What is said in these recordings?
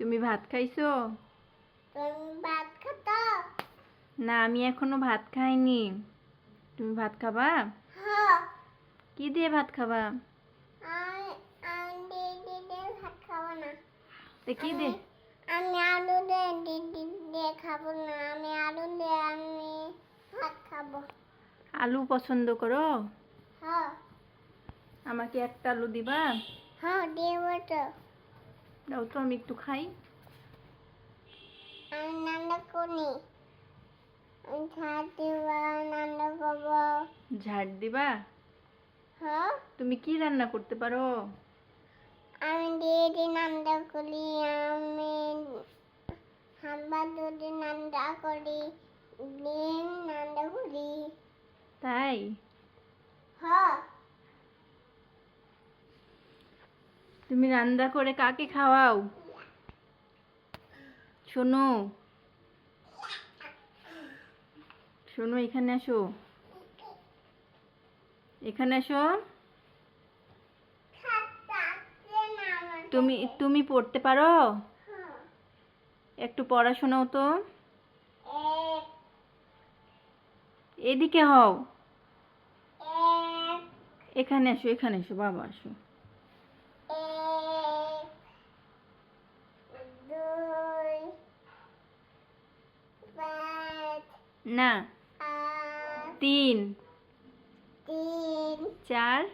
তুমি ভাত খাইছো? তুমি ভাত খাতো? না আমি এখনও ভাত খাইনি। তুমি ভাত খাবা? হ্যাঁ। কি দিয়ে ভাত খাবা? তা কি দিয়ে? আমি আলু দিয়ে খাব না। আমি আলু দিয়ে আমি ভাত খাব। আলু পছন্দ করো? হ্যাঁ। আমাকে একটা আলু দিবা? হ্যাঁ দেবো তো দাও তো আমি একটু খাই। ঝাড় দিবা হ্যাঁ। তুমি কি রান্না করতে পারো? আমি দিদি নান্দা করি আমি হাম্বা দুধি নান্দা করি ডিম নান্দা করি। তাই হ্যাঁ তুমি রান্না করে কাকে খাওয়াও? শোনো। শোনো এখানে আসো। এখানে আসো। তুমি তুমি পড়তে পারো? একটু পড়াশোনাও তো। এদিকে হও। এখানে আসো এখানে এসো বাবা আসো। না। তিন। তিন। চার।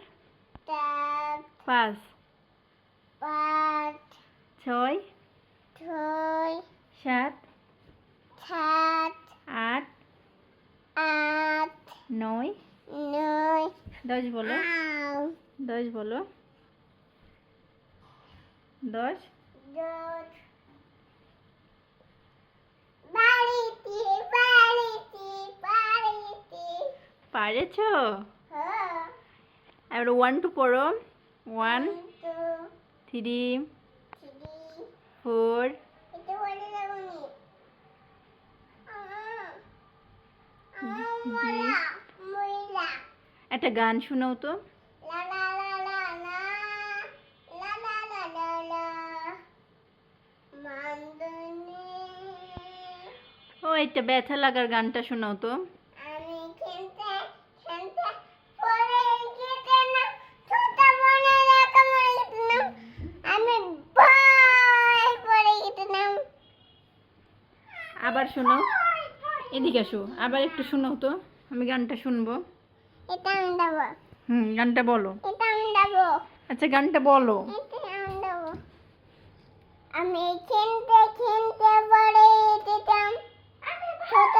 চার। পাঁচ। পাঁচ। ছয়। ছয়। সাত। সাত। আট। আট। নয়। নয়। দশ বলো। দশ বলো। দশ। দশ। পারেছ? এবার ওয়ান টু পড়ো। ওয়ান থ্রি ফোর একটা গান শোনাও তো। ও এটা ব্যথা লাগার গানটা শোনাও তো। আবার শোনাও এদিকে আসো। আবার একটু শোনাও তো। আমি গানটা শুনব। এটা আমি দেবো। হুম গানটা বলো। এটা আমি দেবো। আচ্ছা গানটা বলো। আমি খেলতে খেলতে পড়ে যেতাম। ছোট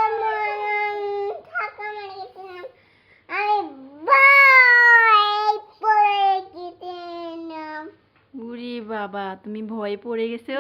থাকা মরে গেছিলাম আমি ভয় পড়ে গেছিলাম। উরি বাবা তুমি ভয় পড়ে গেছো?